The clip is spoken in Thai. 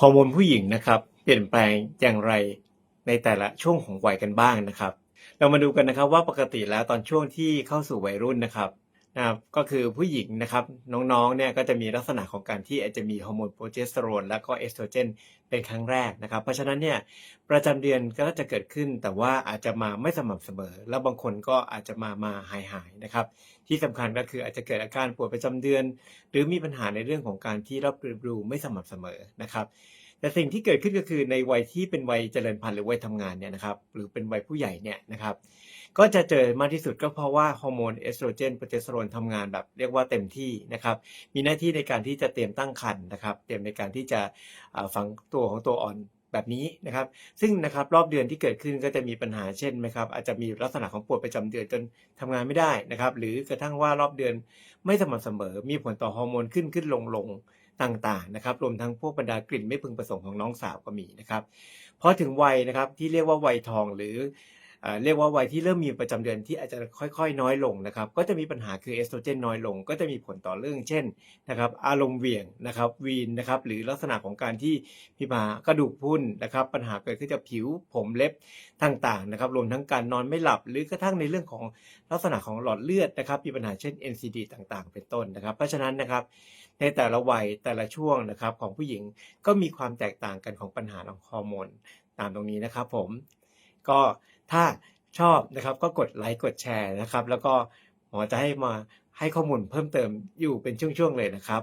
ฮอร์โมนผู้หญิงนะครับเปลี่ยนแปลงอย่างไรในแต่ละช่วงของวัยกันบ้างนะครับ เรามาดูกันนะครับว่าปกติแล้วตอนช่วงที่เข้าสู่วัยรุ่นนะครับ นะครับก็คือผู้หญิงนะครับน้องๆเนี่ยก็จะมีลักษณะของการที่อาจจะมีฮอร์โมนโปรเจสเตอโรนแล้วก็เอสโตรเจนเป็นครั้งแรกนะครับ เพราะฉะนั้นเนี่ยประจำเดือนก็จะเกิดขึ้น แต่ว่าอาจจะมาไม่สม่ำเสมอ แล้วบางคนก็อาจจะมามาหายหายๆนะครับ ที่สำคัญก็คืออาจจะเกิดอาการปวดประจำเดือน หรือมีปัญหาในเรื่องของการที่รับรูไม่สม่ำเสมอนะครับ แต่สิ่งที่เกิดขึ้นก็คือในวัยที่เป็นวัยเจริญพันธุ์หรือวัยทำงานเนี่ยนะครับหรือเป็นวัยผู้ใหญ่เนี่ยนะครับก็จะเจอมากที่สุดก็เพราะว่าฮอร์โมนเอสโตรเจนโปรเจสเตอโรนทำงานแบบเรียกว่าเต็มที่นะครับมีหน้าที่ในการที่จะเตรียมตั้งครรภ์นะครับ เตรียมในการที่จะฝังตัวของตัวอ่อนแบบนี้นะครับ ซึ่งนะครับรอบเดือนที่เกิดขึ้นก็จะมีปัญหาเช่นนะครับอาจจะมีลักษณะของปวดประจำเดือนจนทำงานไม่ได้นะครับ หรือกระทั่งว่ารอบเดือนไม่สม่ำเสมอ มีผลต่อฮอร์โมนขึ้นขึ้นลงลง ต่างๆนะครับรวมทั้งพวกบรรดากลิ่นไม่พึงประสงค์ของน้องสาวก็มีนะครับพอถึงวัยนะครับที่เรียกว่าวัยทองหรือเอ่อเรียกว่าวัยที่เริ่มมีประจำเดือนที่อาจจะค่อยๆ น้อยลงนะครับ ก็จะมีปัญหาคือเอสโตรเจนน้อยลง ก็จะมีผลต่อเรื่องเช่นนะครับอารมณ์เหวี่ยงนะครับวีนนะครับหรือลักษณะของการที่มีปัญหากระดูกพรุนนะครับ ปัญหาเกิดขึ้นจากผิวผมเล็บต่างๆนะครับรวมทั้งการนอนไม่หลับหรือกระทั่งในเรื่องของลักษณะของหลอดเลือดนะครับ มีปัญหาเช่น NCD ต่างๆ เป็นต้นนะครับ เพราะฉะนั้นนะครับ ในแต่ละวัยแต่ละช่วงนะครับของผู้หญิงก็มีความแตกต่างกันของปัญหาของฮอร์โมนตามตรงนี้นะครับผมก็ถ้าชอบนะครับก็กดไลค์กดแชร์นะครับ แล้วก็หมอจะให้มาให้ข้อมูลเพิ่มเติมอยู่เป็นช่วงๆเลยนะครับ